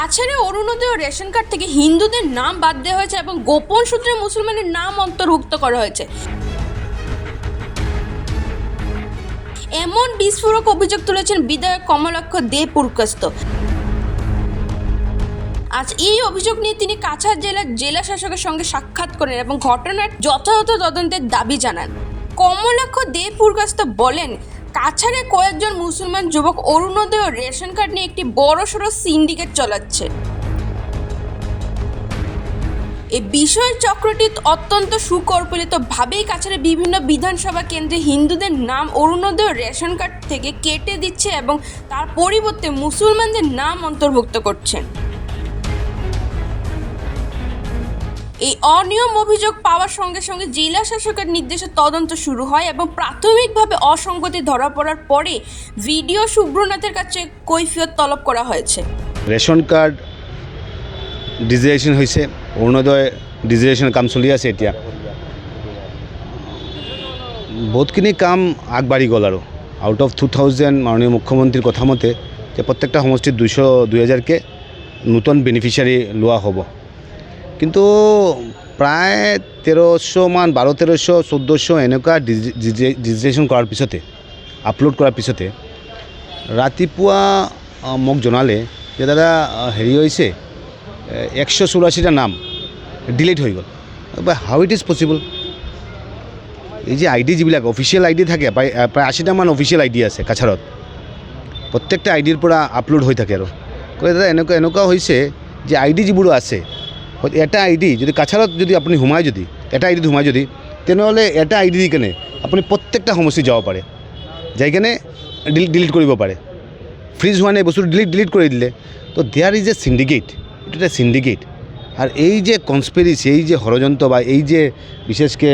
কাছাড়ে অরুণোদয় ration card থেকে হিন্দুদের নাম বাদ দেওয়া হয়েছে এবং গোপন সূত্রে মুসলমানের নাম অন্তর্ভুক্ত করা হয়েছে। এমন বিস্ফোরক অভিযোগ তুলেছেন বিধায়ক কমলাক্ষ দে পুরকাস্ত আজ এই অভিযোগ নিয়ে তিনি কাছাড় জেলার জেলা শাসকের সঙ্গে সাক্ষাৎ করেন এবং ঘটনার যথাযথ তদন্তের দাবি জানান। কমলাক্ষ দে পুরকাস্ত বলেন কাছাড়ে কয়েকজন মুসলমান যুবক অরুণোদয় রেশন কার্ড নিয়ে একটি বড়সড় সিন্ডিকেট চালাচ্ছে। এই বিষয়ের চক্রটি অত্যন্ত সুকল্পিতভাবেই কাছাড়ে বিভিন্ন বিধানসভা কেন্দ্রে হিন্দুদের নাম অরুণোদয় রেশন কার্ড থেকে কেটে দিচ্ছে এবং তার পরিবর্তে মুসলমানদের নাম অন্তর্ভুক্ত করছেন এই অনিয়ম অভিযোগ পাওয়ার সঙ্গে সঙ্গে জেলা শাসকের নির্দেশে তদন্ত শুরু হয় এবং প্রাথমিকভাবে অসঙ্গতি ধরা পড়ার পরে ভিডিও সুব্রনাথের কাছে কৈফিয়ত তলব করা হয়েছে। ৰেচন কার্ড ডিজিটেশ্যন হৈছে অৰুণোদয় ডিজিটেশ্যন কাম চলি আছে এতিয়া। বহুতখিনি কাম আগবাঢ়ি গ'ল আৰু। আউট অফ টু থাউজেণ্ড মাননীয় মুখ্যমন্ত্ৰীৰ কথা মতে, যে প্ৰত্যেকটা সমষ্টিত দুইশ, দুই হাজাৰকৈ নতুন বেনিফিচিয়াৰী লোৱা হ'ব। কিন্তু প্ৰায় তেৰশমান বাৰ তেৰশ চৈধ্যশ এনেকুৱা ডিজিটেশ্যন কৰাৰ পিছতে আপলোড কৰাৰ পিছতে ৰাতিপুৱা মোক জনালে যে দাদা হেৰি হৈছে একশ চৌৰাশীটা নাম ডিলিট হৈ গ'ল। হাউ ইট ইজ পচিবল এই যে আই ডি যিবিলাক অফিচিয়েল আই ডি থাকে, প্ৰায় প্ৰায় আশীটামান অফিচিয়েল আই ডি আছে কাছাৰত। প্ৰত্যেকটা আই ডিৰ পৰা আপলোড হৈ থাকে আৰু। দাদা, এনেকুৱা এনেকুৱা হৈছে যে আই ডি আছে এটা আই ডি যদি কাছাৰত যদি আপুনি সোমাই যদি, এটা আই ডিত সোমাই যদি, তেনেহ'লে এটা আই ডি দি কেনে আপুনি প্ৰত্যেকটা সমষ্টিত যাব পাৰে। যাই কেনে ডিলিট কৰিব পাৰে। ফ্ৰিজ হোৱা নাই, বস্তুটো ডিলিট ডিলিট কৰি দিলে। তো দেয়াৰ ইজ এ এইটো এটা চিণ্ডিকেট আৰু এই যে কনস্পিৰেচি এই যে ষড়যন্ত্ৰ বা এই যে বিশেষকৈ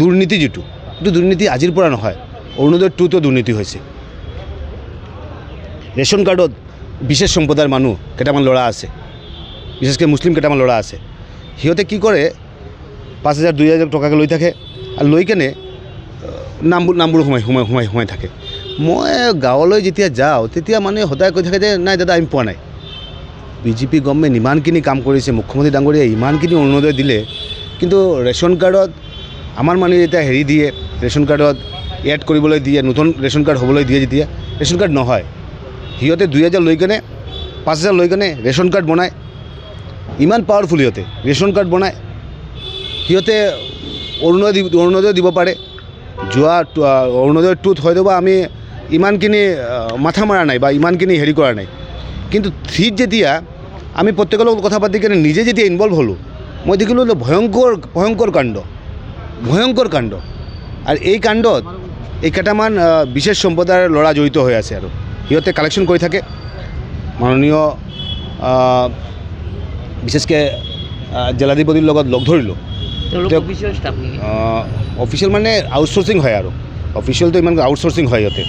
দুৰ্নীতি যিটো, এইটো দুৰ্নীতি আজিৰ পৰা নহয়, অৰুণোদয় টুতো দুৰ্নীতি হৈছে। ৰেচন কাৰ্ডত বিশেষ সম্প্ৰদায়ৰ মানুহ, কেইটামান ল'ৰা আছে। বিশেষকৈ মুছলিম কেইটামান ল'ৰা আছে। সিহঁতে কি কৰে পাঁচ হাজাৰ দুই হাজাৰ টকাকৈ লৈ থাকে আৰু লৈ কেনে নামবোৰ নামবোৰ সোমাই সোমাই সোমাই সোমাই থাকে। মই গাঁৱলৈ যেতিয়া যাওঁ, তেতিয়া মানুহে সদায় কৈ থাকে যে, নাই দাদা, আমি পোৱা নাই। বিজেপি গভৰ্ণমেণ্ট ইমানখিনি কাম কৰিছে, মুখ্যমন্ত্ৰী ডাঙৰীয়াই ইমানখিনি অৰুণোদয় দিলে, কিন্তু ৰেচন কাৰ্ডত আমাৰ মানুহে যেতিয়া হেৰি দিয়ে, ৰেচন কাৰ্ডত এড কৰিবলৈ দিয়ে, নতুন ৰেচন কাৰ্ড হ'বলৈ দিয়ে যেতিয়া, ৰেচন কাৰ্ড নহয়। সিহঁতে দুই হাজাৰ লৈ কেনে, পাঁচ হাজাৰ লৈ কেনে ৰেচন কাৰ্ড বনায়। ইমান পাৱাৰফুল সিহঁতে ৰেচন কাৰ্ড বনায়। সিহঁতে অৰুণোদয় দিব অৰুণোদয় দিব পাৰে যোৱা অৰুণোদয় টুত হয়তো বা আমি ইমানখিনি মাথা মৰা নাই বা ইমানখিনি হেৰি কৰা নাই। কিন্তু থ্ৰীত যেতিয়া আমি প্ৰত্যেকৰ লগত কথা পাতি কেনে নিজে যেতিয়া ইনভলভ হ'লোঁ, মই দেখিলোঁ ভয়ংকৰ ভয়ংকৰ কাণ্ড। ভয়ংকৰ কাণ্ড। আৰু এই কাণ্ডত এই কেইটামান বিশেষ সম্প্ৰদায়ৰ ল'ৰা জড়িত হৈ আছে আৰু। সিহঁতে কালেকশ্যন কৰি থাকে। মাননীয় বিশেষকৈ আ, লগত লগ ধৰিলোঁ অফিচিয়েল মানে আউটচোৰ্চিং হয় আৰু অফিচিয়েলটো ইমান আউটচোৰ্চিং হয় সিহঁতে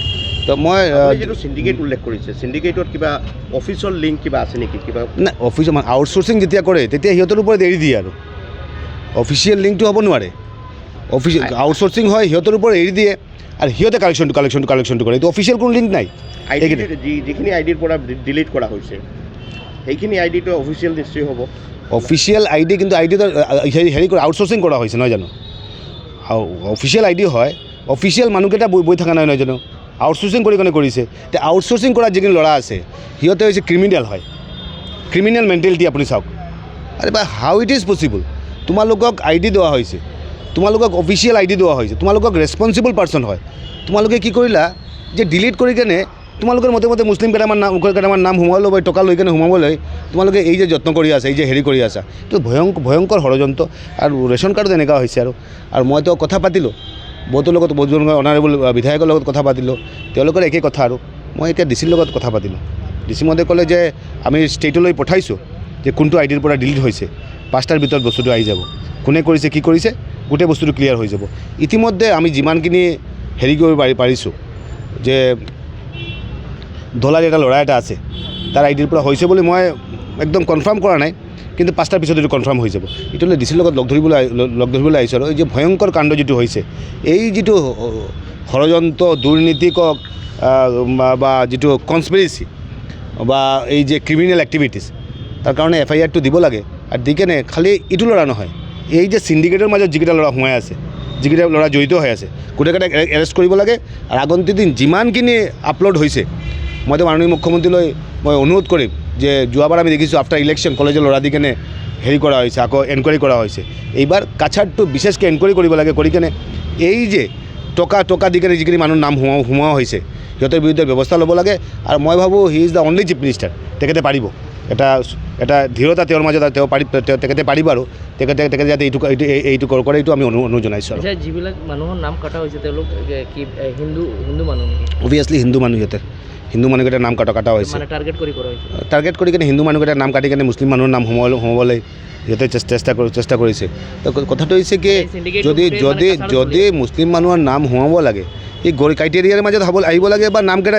তো মই যিটো চিণ্ডিকেট উল্লেখ কৰিছে চিণ্ডিকেটত কিবা অফিচিয়েল লিংক কিবা আছে নেকি কিবা নাই অফিচিয়েল মানে আউটচোৰ্চিং যেতিয়া কৰে তেতিয়া সিহঁতৰ ওপৰত এৰি দিয়ে আৰু অফিচিয়েল লিংকটো হ'ব নোৱাৰে অফিচিয়েল আউটচোৰ্চিং হয় সিহঁতৰ ওপৰত এৰি দিয়ে আৰু সিহঁতে কালেকশ্যনটো কালেকশ্যনটো কালেকশ্যনটো কৰে এইটো অফিচিয়েল কোনো লিংক নাই। যিখিনি আই ডিৰ পৰা ডিলিট কৰা হৈছে সেইখিনি আই ডিটো অফিচিয়েল নিশ্চয় হ'ব। অফিচিয়েল আই ডি কিন্তু আই ডিটো হেৰি কৰা আউটচোৰ্চিং কৰা হৈছে, নহয় জানো? অফিচিয়েল আই ডি হয় অফিচিয়েল মানুহকেইটা বৈ বৈ থকা নাই, নহয় জানো? আউটচোৰ্চিং কৰি কেনে কৰিছে? এতিয়া আউটচোৰ্চিং কৰা যিখিনি ল'ৰা আছে, সিহঁতে হৈছে ক্ৰিমিনেল হয়। ক্ৰিমিনেল মেণ্টেলিটি আপুনি চাওক। আৰে বা হাউ ইট ইজ পচিবল তোমালোকক আই ডি দিয়া হৈছে। তোমালোকক অফিচিয়েল আই ডি দিয়া হৈছে। তোমালোকক ৰেচপনচিবল পাৰ্চন হয়। তোমালোকে কি কৰিলা, যে ডিলিট কৰি কেনে তোমালোকৰ মতে মতে মুছলিম কেইটামান নাম কেইটামান নাম সোমাই ল'ব টকা লৈ কেনে সোমাবলৈ তোমালোকে এই যে যত্ন কৰি আছা, এই যে হেৰি কৰি আছা, এইটো ভয়ংকৰ ভয়ংকৰ ষড়যন্ত্ৰ। আৰু ৰেচন কাৰ্ডত এনেকুৱা হৈছে আৰু। আৰু মইতো কথা পাতিলোঁ। বহুতৰ লগত বহুজন অনাৰেবল বিধায়কৰ লগত কথা পাতিলোঁ। তেওঁলোকৰ একেই কথা আৰু। মই এতিয়া ডি চিৰ লগত কথা পাতিলোঁ। ডি চি মহোদয়ে ক'লে যে, আমি ষ্টেটলৈ পঠাইছোঁ যে কোনটো আই ডিৰ পৰা ডিলিট হৈছে। পাঁচটাৰ ভিতৰত বস্তুটো আহি যাব। কোনে কৰিছে, কি কৰিছে, গোটেই বস্তুটো ক্লিয়াৰ হৈ যাব। ইতিমধ্যে আমি যিমানখিনি হেৰি কৰিব পাৰি, পাৰিছোঁ, যে ধলাৰ এটা ল'ৰা এটা আছে তাৰ আই ডিৰ পৰা হৈছে বুলি মই একদম কনফাৰ্ম কৰা নাই, কিন্তু পাঁচটাৰ পিছত এইটো কনফাৰ্ম হৈ যাব। এইটোলৈ ডি চিৰ লগত লগ ধৰিবলৈ লগ ধৰিবলৈ আহিছোঁ আৰু। এই যে ভয়ংকৰ কাণ্ড যিটো হৈছে, এই যিটো ষড়যন্ত্ৰ দুৰ্নীতি কওক বা- যিটো কনস্পিৰেচি বা এই যে ক্ৰিমিনেল এক্টিভিটিছ তাৰ কাৰণে এফ আই আৰটো দিব লাগে। আৰু দি কেনে খালি ইটো ল'ৰা নহয়, এই যে চিণ্ডিকেটৰ মাজত যিকেইটা ল'ৰা সোমাই আছে, যিকেইটা ল'ৰা জড়িত হৈ আছে, গোটেইকেইটাক এৰেষ্ট কৰিব লাগে। আৰু আগন্তুক দিন যিমানখিনি আপলোড হৈছে মইতো মাননীয় মুখ্যমন্ত্ৰীলৈ মই অনুৰোধ কৰিম যে যোৱাবাৰ আমি দেখিছোঁ আফটাৰ ইলেকশ্যন কলেজৰ ল'ৰা দি কেনে হেৰি কৰা হৈছে আকৌ এনকুৱাৰী কৰা হৈছে। এইবাৰ কাছাৰটো বিশেষকৈ এনকুৱাৰী কৰিব লাগে কৰি কেনে এই যে টকা টকা দি কেনে যিখিনি মানুহৰ নাম সোমোৱা সোমোৱা হৈছে সিহঁতৰ বিৰুদ্ধে ব্যৱস্থা ল'ব লাগে আৰু মই ভাবোঁ he is the only chief minister তেখেতে পাৰিব। এটা এটা ধীৰতা তেওঁৰ মাজত তেওঁ পাৰি তেখেতে পাৰিব আৰু তেখেতে তেখেতে যাতে এইটো এইটো এই- এইটো কৰে এইটো আমি অনু অনুৰোধ জনাইছোঁ আৰু। যিবিলাক মানুহৰ নাম কটা হৈছে তেওঁলোক কি হিন্দু হিন্দু মানুহ অভিয়াছলি হিন্দু মানুহ সিহঁতে। হিন্দু মানুহকেইটাৰ নাম কটা কটা হৈছে। মানে টাৰ্গেট কৰি কৰা হৈছে। টাৰ্গেট কেনে হিন্দু মানুহকেইটাৰ নাম কাটি কেনে মুছলিম মানুহৰ নাম সোমাবলৈ সোমাবলৈ সিহঁতে চেষ্টা চেষ্টা কৰি চেষ্টা কৰিছে। তো কথাটো হৈছে কি যদি যদি মানে যদি মুছলিম মানুহৰ নাম সোমাব লাগে এই গৰি ক্ৰাইটেৰিয়াৰ মাজত হ'ব আহিব লাগে বা নামকেইটা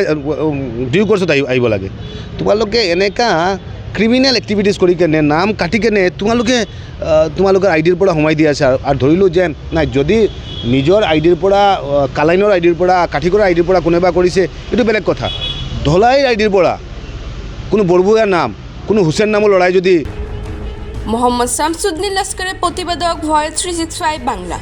ডিউ কৰ্চত আহিব আহিব লাগে। তোমালোকে এনেকা ক্ৰিমিনেল এক্টিভিটিছ কৰি কেনে নাম কাটি কেনে তোমালোকে তোমালোকৰ আই ডিৰ পৰা সোমাই দি আছে। আৰু ধৰিলোঁ যে নাই যদি নিজৰ আই ডিৰ পৰা কালাইনৰ আই ডিৰ পৰা কাঠিকৰা আই ডিৰ পৰা কোনোবা কৰিছে এইটো বেলেগ কথা। ধলাইৰ আইডির পৰা কোনো বৰবুৰীয়াৰ নাম, কোনো হুছেইন নামৰ ল'ৰাই যদি মোহাম্মদ শামসুদ্দিন লস্করের প্রতিবেদক voice three six five Bangla.